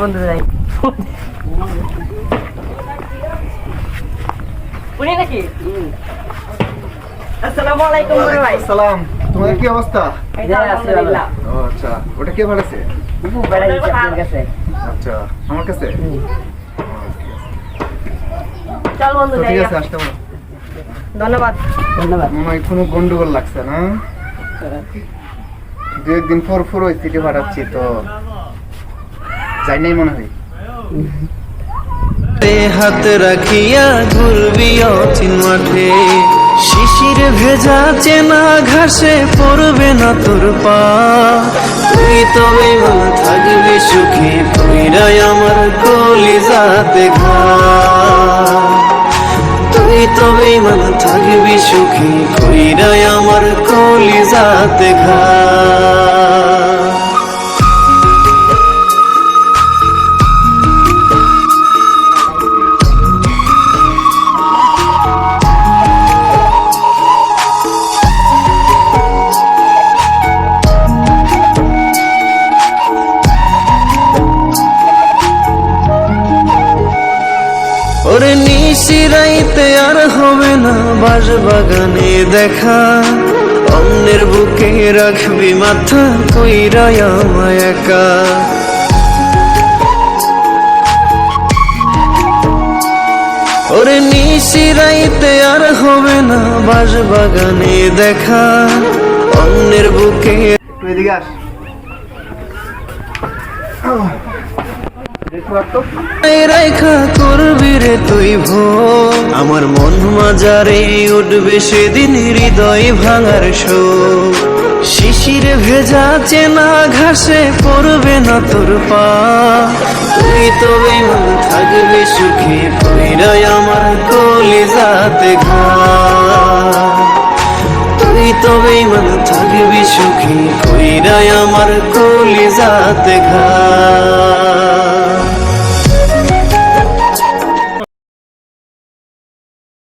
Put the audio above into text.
বন্ধু যাই উনি নাকি আসসালামু আলাইকুম। বড় ভাই সালাম তোমার কি অবস্থা আলহামদুলিল্লাহ আচ্ছা। ওটা কে ভাড়াছে উপু বেড়াইছে আপনার কাছে। আচ্ছা আমার কাছে? চল বন্ধু যাই ঠিক আছে আসতে পারো ধন্যবাদ। ধন্যবাদ। কোনো গন্ডগোল লাগছে না। দু একদিন পর পর ওই সিটি ভাড়াচ্ছি তো। যাই নাই মনে হয়। হাতে রাখিয়া ঘুরবি অচিন মাঠে। শিশির ভেজা চেনা ঘাসে পড়বে না তোর পা। তুই তবে তুইরাই আমার কলিজাতে ঘা। তুই তবে মন থাকবি সুখী কইরাই আমার কলিজাতে ঘা। ওরে নিশিরাইতে আর হবে না বাস বাগানে দেখা। অন্যের বুকে রাখবি মাথা, কইরাই আমায় একা। ওরে নিশিরাইতে আর হবে না বাস বাগানে দেখা। অন্যের বুকে এদিকে আস। রেখা করবি রে তুই ভো আমার মন মাজারে উঠবে সেদিন হৃদয় ভাঙার শো শিশির ভেজা চেনা ঘাসে পড়বে না তোর পা। তুই তবে মন থাকবি সুখী কইরাই আমার কলিজাতে ঘা। তুই তবে মন থাকবি সুখী কইরাই আমার কলিজাতে ঘা।